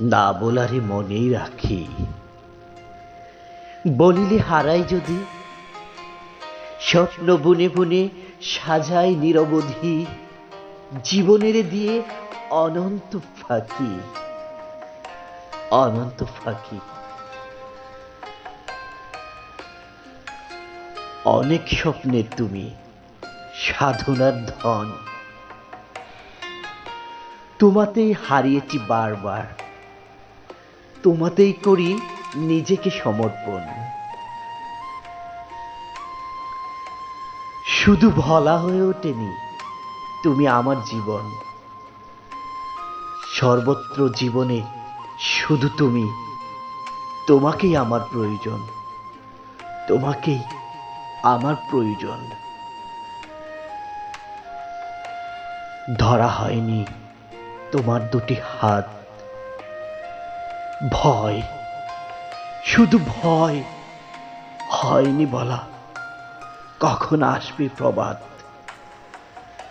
না বলারে মনেই রাখি। বলিলে হারাই যদি, স্বপ্ন বুনে বুনে সাজাই নিরবধি, জীবনের দিয়ে অনন্ত ফাঁকি অনন্ত ফাঁকি। অনেক স্বপ্নের তুমি সাধনার ধন, তোমাতেই হারিয়েছি বারবার। তোমাতেই করি নিজেকে সমর্পণ। শুধু ভলা হয়ে ওঠেনি, তুমি আমার জীবন। সর্বত্র জীবনে শুধু তুমি, তোমাকেই আমার প্রয়োজন, তোমাকেই আমার প্রয়োজন। ধরা হয়নি তোমার দুটি হাত। ভয়। শুধু ভয় হয়নি বলা। কখন আসবে প্রবাদ?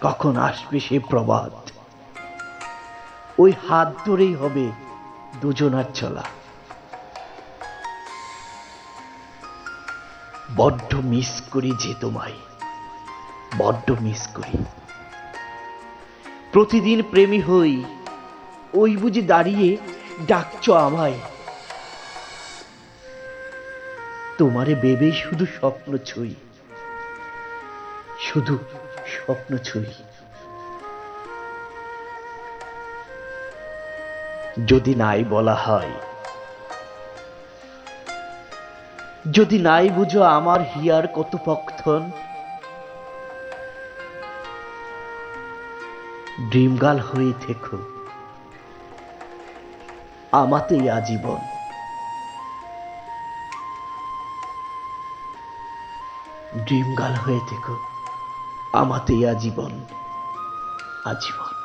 কখন আসবে সে প্রবাদ? ওই হাত ধরেই হবে দুজনার চলা। বড্ড মিস করি যে তোমায়। বড্ড মিস করি। প্রতিদিন প্রেমী হই, ওই বুঝি দাঁড়িয়ে ডাকছ আমায়। তোমারে বেবে শুধু স্বপ্ন ছুই। শুধু স্বপ্ন ছুই। যদি নাই বলা হয়, যদি নাই বুঝো আমার হিয়ার কত পক্ষন ড্রিম গার্ল হয়ে থেকো। আমাতেই আজীবন। ড্রিম গার্ল হয়ে থেকো আমাতেই আজীবন আজীবন।